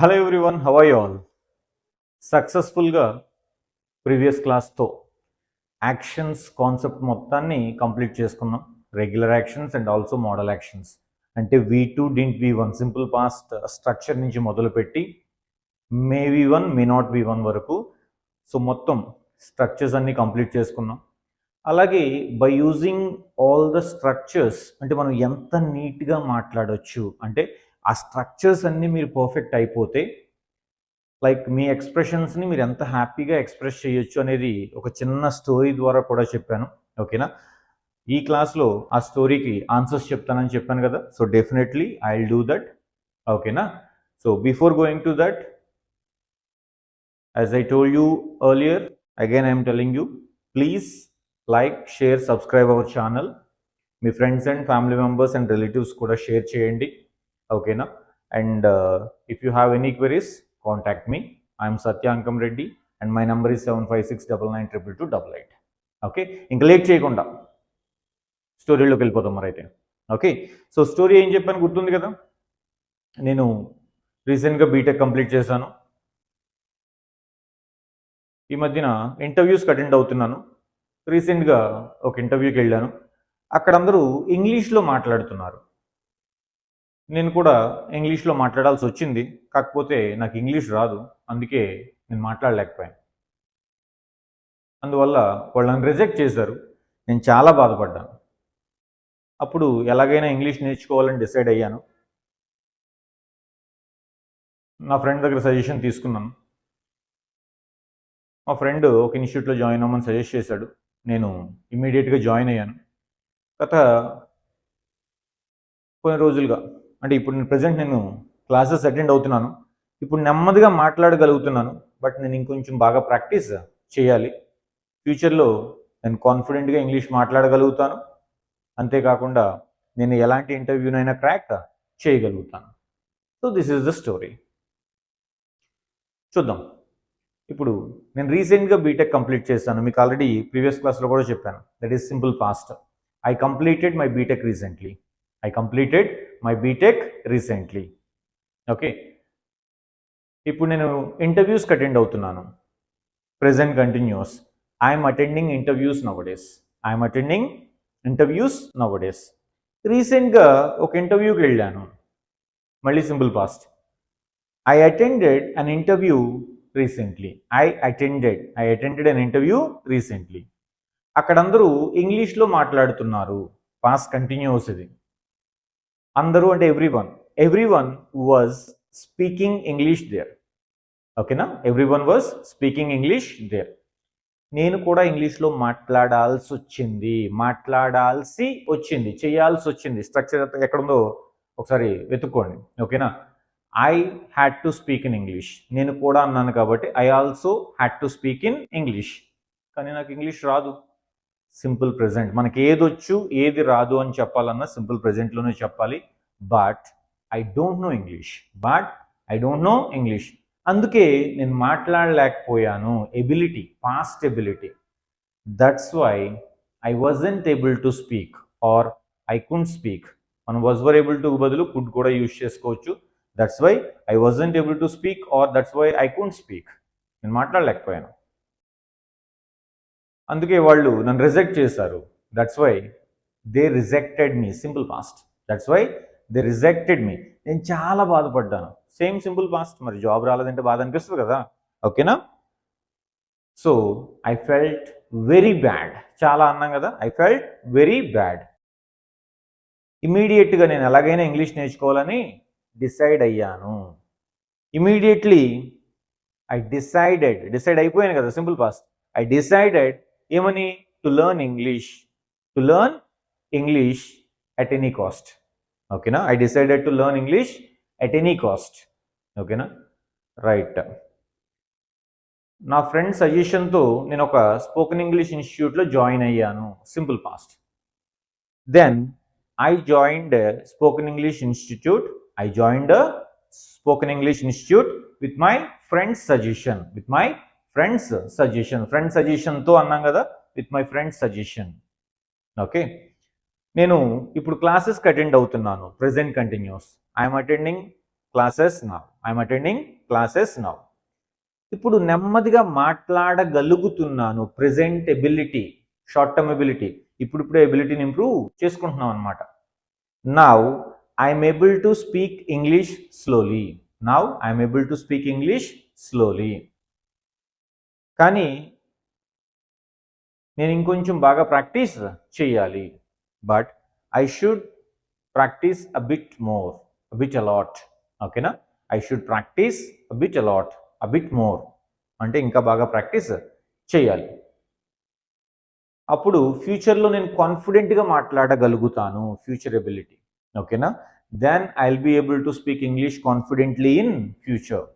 Hello everyone have all సక్సెస్ఫుల్గా previous క్లాస్తో actions concept మొత్తాన్ని కంప్లీట్ చేసుకున్నాం regular actions and also modal actions అంటే V two didn't V one simple past structure నుంచి మొదలుపెట్టి may V one may not V one వరకు so మొత్తం structures అన్ని కంప్లీట్ చేసుకున్నాం అలాగే by using all the structures అంటే మనం ఎంత నీట్గా మాట్లాడవచ్చు అంటే ఆ స్ట్రక్చర్స్ అన్నీ మీరు పర్ఫెక్ట్ అయిపోతే లైక్ మీ ఎక్స్ప్రెషన్స్ని మీరు ఎంత హ్యాపీగా ఎక్స్ప్రెస్ చేయొచ్చు అనేది ఒక చిన్న స్టోరీ ద్వారా కూడా చెప్పాను. ఓకేనా ఈ క్లాస్లో ఆ స్టోరీకి ఆన్సర్స్ చెప్తానని చెప్పాను కదా? So definitely I will do that ఓకేనా so before going to that as I told you earlier again I'm telling you please like share subscribe our channel me friends and family members and relatives కూడా share చేయండి. ఓకేనా and if you have any queries contact me I'm Satyankam Reddy and my number is seven five six double nine triple two double eight okay ఇంకా లేట్ చేయకుండా స్టోరీలోకి వెళ్ళిపోతాం మరి అయితే ఓకే సో స్టోరీ ఏం చెప్పాను గుర్తుంది కదా? నేను రీసెంట్గా బీటెక్ కంప్లీట్ చేశాను. ఈ మధ్యన ఇంటర్వ్యూస్కి అటెండ్ అవుతున్నాను. రీసెంట్గా ఒక ఇంటర్వ్యూకి వెళ్ళాను. అక్కడ అందరూ ఇంగ్లీష్లో మాట్లాడుతున్నారు. నేను కూడా ఇంగ్లీష్లో మాట్లాడాల్సి వచ్చింది. కాకపోతే నాకు ఇంగ్లీష్ రాదు. అందుకే నేను మాట్లాడలేకపోయాను. అందువల్ల వాళ్ళని రిజెక్ట్ చేశారు. నేను చాలా బాధపడ్డాను. అప్పుడు ఎలాగైనా ఇంగ్లీష్ నేర్చుకోవాలని డిసైడ్ అయ్యాను. నా ఫ్రెండ్ దగ్గర సజెషన్ తీసుకున్నాను. మా ఫ్రెండ్ ఒక ఇన్స్టిట్యూట్లో జాయిన్ అవ్వమని సజెస్ట్ చేశాడు. నేను ఇమ్మీడియట్గా జాయిన్ అయ్యాను. గత కొన్ని రోజులుగా అంటే ఇప్పుడు నేను ప్రజెంట్ నేను క్లాసెస్ అటెండ్ అవుతున్నాను. ఇప్పుడు నెమ్మదిగా మాట్లాడగలుగుతున్నాను. బట్ నేను ఇంకొంచెం బాగా ప్రాక్టీస్ చేయాలి. ఫ్యూచర్లో నేను కాన్ఫిడెంట్గా ఇంగ్లీష్ మాట్లాడగలుగుతాను. అంతేకాకుండా నేను ఎలాంటి ఇంటర్వ్యూనైనా క్రాక్ చేయగలుగుతాను. So this is the story చూద్దాం. ఇప్పుడు నేను రీసెంట్గా బీటెక్ కంప్లీట్ చేశాను. మీకు ఆల్రెడీ ప్రీవియస్ క్లాస్లో కూడా చెప్పాను. That is simple past I completed my BTech recently I completed my BTech recently okay ఇప్పుడు నేను ఇంటర్వ్యూస్కి అటెండ్ అవుతున్నాను. Present continuous I'm attending interviews nowadays I'm attending interviews nowadays రీసెంట్గా ఒక ఇంటర్వ్యూకి వెళ్ళాను. మళ్ళీ simple past I attended an interview recently I attended I attended an interview recently అక్కడ అందరూ ఇంగ్లీష్లో మాట్లాడుతున్నారు. పాస్ కంటిన్యూస్ ఇది. అందరూ అంటే everyone everyone was speaking English there ఓకేనా everyone was speaking English there నేను కూడా ఇంగ్లీష్లో మాట్లాడాల్సి వచ్చింది. మాట్లాడాల్సి వచ్చింది. చేయాల్సి వచ్చింది. స్ట్రక్చర్ ఎక్కడుందో ఒకసారి వెతుక్కోండి. ఓకేనా I had to speak in English నేను కూడా అన్నాను కాబట్టి I also had to speak in English కానీ నాకు ఇంగ్లీష్ రాదు. Simple present. మనకి ఏది వచ్చు ఏది రాదు అని చెప్పాలన్నా సింపుల్ ప్రజెంట్లోనే చెప్పాలి. But I don't know English but I don't know English అందుకే నేను మాట్లాడలేకపోయాను. Ability past ability that's why I wasn't able to speak or I couldn't speak మనం వాజ్ వర్ ఏబుల్ టు బదులు కుడ్ కూడా యూజ్ చేసుకోవచ్చు. That's why I wasn't able to speak or that's why I couldn't speak నేను మాట్లాడలేకపోయాను. అందుకే వాళ్ళు నన్ను reject చేశారు. That's why they rejected me simple past that's why they rejected me నేను చాలా బాధపడ్డాను. సేమ్ సింపుల్ పాస్ట్ మరి జాబ్ రాలేదంటే బాధ అనిపిస్తుంది కదా. ఓకేనా so I felt very bad చాలా అన్నాం కదా. ఐ ఫెల్ట్ వెరీ బ్యాడ్ ఇమీడియట్గా నేను ఎలాగైనా ఇంగ్లీష్ నేర్చుకోవాలని డిసైడ్ అయ్యాను. ఇమీడియట్లీ ఐ డిసైడెడ్ డిసైడ్ అయిపోయాను కదా సింపుల్ పాస్ట్ ఐ డిసైడెడ్ ఏమని? To learn English to learn English at any cost ఓకేనా I decided to learn English at any cost ఓకేనా రైట్ నా ఫ్రెండ్ సజెషన్తో నేను ఒక స్పోకెన్ ఇంగ్లీష్ ఇన్స్టిట్యూట్లో జాయిన్ అయ్యాను. Simple past then I joined spoken English institute I joined spoken English institute with my friends suggestion with my friends suggestion friend సజెషన్తో అన్నాం కదా with my friends suggestion okay నేను ఇప్పుడు క్లాసెస్కి అటెండ్ అవుతున్నాను. Present continuous I'm attending classes నా I'm attending classes now ఇప్పుడు నెమ్మదిగా మాట్లాడగలుగుతున్నాను present ability short term ability ఇప్పుడు ఇప్పుడు ఎబిలిటీని ఇంప్రూవ్ చేసుకుంటున్నాం అనమాట now I'm able to speak English slowly now I'm able to speak English slowly కానీ నేను ఇంకొంచెం బాగా ప్రాక్టీస్ చేయాలి. But I should practice a bit more a bit a lot ఓకేనా I should practice a bit a lot a bit more అంటే ఇంకా బాగా practice చేయాలి. అప్పుడు ఫ్యూచర్లో నేను కాన్ఫిడెంట్గా మాట్లాడగలుగుతాను ఫ్యూచర్ ఎబిలిటీ ఓకేనా then I will be able to speak English confidently in future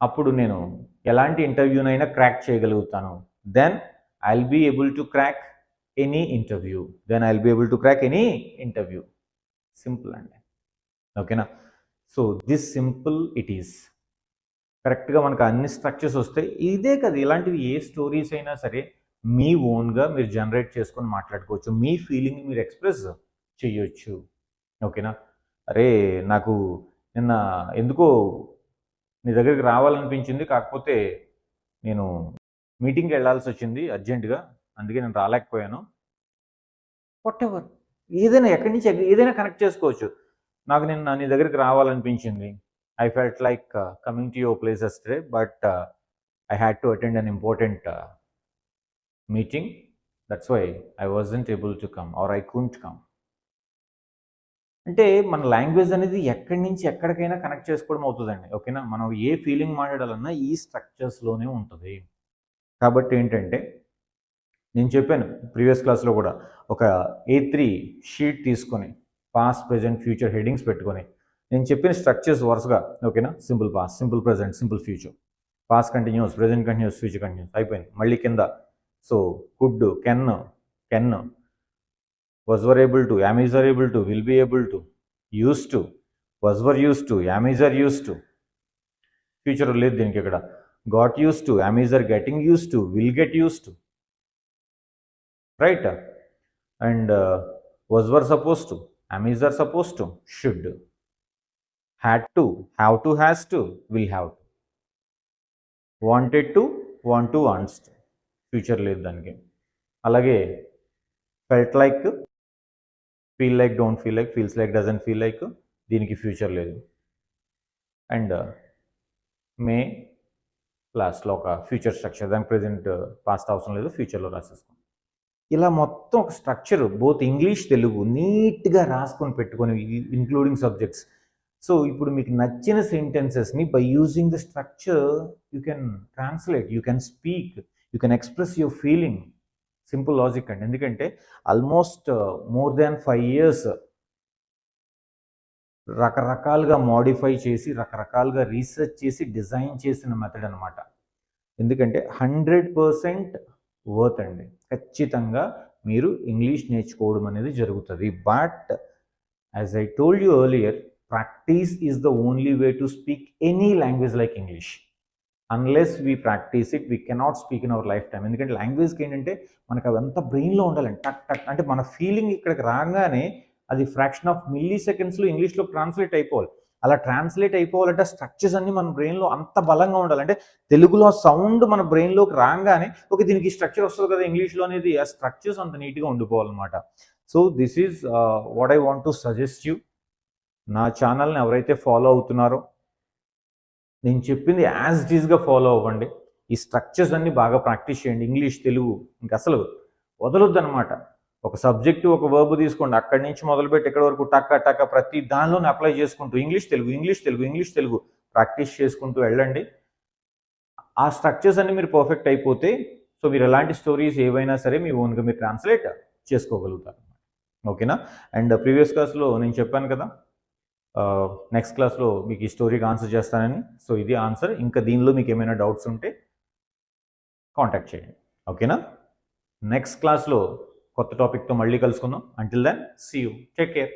అప్పుడు నేను ఎలాంటి ఇంటర్వ్యూనైనా క్రాక్ చేయగలుగుతాను. Then I will be able to crack any interview then I will be able to crack any interview simple అండి ఓకేనా so this simple it is కరెక్ట్గా మనకు అన్ని స్ట్రక్చర్స్ వస్తాయి. ఇదే కదా ఇలాంటివి ఏ స్టోరీస్ అయినా సరే మీ ఓన్గా మీరు జనరేట్ చేసుకొని మాట్లాడుకోవచ్చు. మీ ఫీలింగ్ మీరు ఎక్స్ప్రెస్ చేయొచ్చు. ఓకేనా అరే నాకు నిన్న ఎందుకో నీ దగ్గరికి రావాలనిపించింది కాకపోతే నేను మీటింగ్కి వెళ్ళాల్సి వచ్చింది అర్జెంటుగా అందుకే నేను రాలేకపోయాను. వాట్ ఎవర్ ఏదైనా ఎక్కడి నుంచి ఏదైనా కనెక్ట్ చేసుకోవచ్చు. నాకు నిన్న నీ దగ్గరికి రావాలనిపించింది. I felt like coming to your places yesterday but I had to attend an important meeting that's why I wasn't able to come or I couldn't come అంటే మన లాంగ్వేజ్ అనేది ఎక్కడి నుంచి ఎక్కడికైనా కనెక్ట్ చేసుకోవడం అవుతుందండి. ఓకేనా? మనం ఏ ఫీలింగ్ మాట్లాడాలన్నా ఈ స్ట్రక్చర్స్లోనే ఉంటుంది. కాబట్టి ఏంటంటే నేను చెప్పాను ప్రీవియస్ క్లాస్లో కూడా ఒక ఏ త్రీ షీట్ తీసుకొని పాస్ట్ ప్రజెంట్ ఫ్యూచర్ హెడ్డింగ్స్ పెట్టుకొని నేను చెప్పిన స్ట్రక్చర్స్ వరుసగా ఓకేనా? Simple past simple present simple future. Past continuous present continuous future continuous అయిపోయింది. మళ్ళీ కింద so could can can was were able to, am is are able to, will be able to, used to, was were used to, am is are used to. Future లేదు దీనికి ఇక్కడ got use to am is are getting use to will get use to right and was were supposed to, am is are supposed to, should, had to, have to, has to, will have to. Wanted to want to wants to future లేదు దానికి అలాగే felt like feel like don't feel like feels like doesn't feel like దీనికి future లేదు. And may లాస్ట్లో ఒక future structure దానికి present past అవసరం లేదు ఫ్యూచర్లో రాసేసుకోండి ఇలా మొత్తం ఒక స్ట్రక్చర్ బోత్ ఇంగ్లీష్ తెలుగు నీట్గా రాసుకొని పెట్టుకొని ఇంక్లూడింగ్ సబ్జెక్ట్స్ సో ఇప్పుడు మీకు నచ్చిన సెంటెన్సెస్ని by using the structure you can translate you can speak you can express your feeling simple logic అండి. ఎందుకంటే almost uh, more than five years రకరకాలుగా మాడిఫై చేసి రకరకాలుగా రీసెర్చ్ చేసి డిజైన్ చేసిన మెథడ్ అనమాట ఎందుకంటే హండ్రెడ్ పర్సెంట్ వర్త్ అండి. ఖచ్చితంగా మీరు ఇంగ్లీష్ నేర్చుకోవడం అనేది జరుగుతుంది. But as I told you earlier practice is the only way to speak any language like English. Unless we practice it we cannot speak in our life time ఎందుకంటే లాంగ్వేజ్కి ఏంటంటే మనకు అదంతా బ్రెయిన్లో ఉండాలండి. టక్ టక్. అంటే మన ఫీలింగ్ ఇక్కడికి రాగానే అది ఫ్రాక్షన్ ఆఫ్ మిల్లీ సెకండ్స్లో ఇంగ్లీష్లో ట్రాన్స్లేట్ అయిపోవాలి. అలా ట్రాన్స్లేట్ అయిపోవాలంటే స్ట్రక్చర్స్ అన్ని మన బ్రెయిన్లో అంత బలంగా ఉండాలంటే తెలుగులో సౌండ్ మన బ్రెయిన్లోకి రాగానే ఓకే దీనికి స్ట్రక్చర్ వస్తుంది కదా ఇంగ్లీష్లో అనేది ఆ స్ట్రక్చర్స్ అంత నీట్గా ఉండిపోవాలన్నమాట. So this is what I want to suggest you నా ఛానల్ని ఎవరైతే ఫాలో అవుతున్నారో నేను చెప్పింది యాజ్ ఇట్ ఈస్గా ఫాలో అవ్వండి. ఈ స్ట్రక్చర్స్ అన్నీ బాగా ప్రాక్టీస్ చేయండి. ఇంగ్లీష్ తెలుగు ఇంక అసలు వదలొద్దు అనమాట ఒక సబ్జెక్టు ఒక వర్బ్ తీసుకోండి. అక్కడి నుంచి మొదలుపెట్టి ఇక్కడ వరకు టక్క టక్క ప్రతి దానిలోనే అప్లై చేసుకుంటూ English Telugu English Telugu English Telugu practice చేసుకుంటూ వెళ్ళండి. ఆ స్ట్రక్చర్స్ అన్ని మీరు పర్ఫెక్ట్ అయిపోతే సో మీరు ఎలాంటి స్టోరీస్ ఏవైనా సరే మీ ఓన్గా మీరు ట్రాన్స్లేట్ చేసుకోగలుగుతారు. ఓకేనా అండ్ ప్రీవియస్ క్లాస్లో నేను చెప్పాను కదా నెక్స్ట్ క్లాస్లో మీకు ఈ స్టోరీకి ఆన్సర్ చేస్తానని. సో ఇది ఆన్సర్ ఇంకా దీనిలో మీకు ఏమైనా డౌట్స్ ఉంటే కాంటాక్ట్ చేయండి. ఓకేనా నెక్స్ట్ క్లాస్లో కొత్త టాపిక్తో మళ్ళీ కలుసుకుందాం. Until then see you take care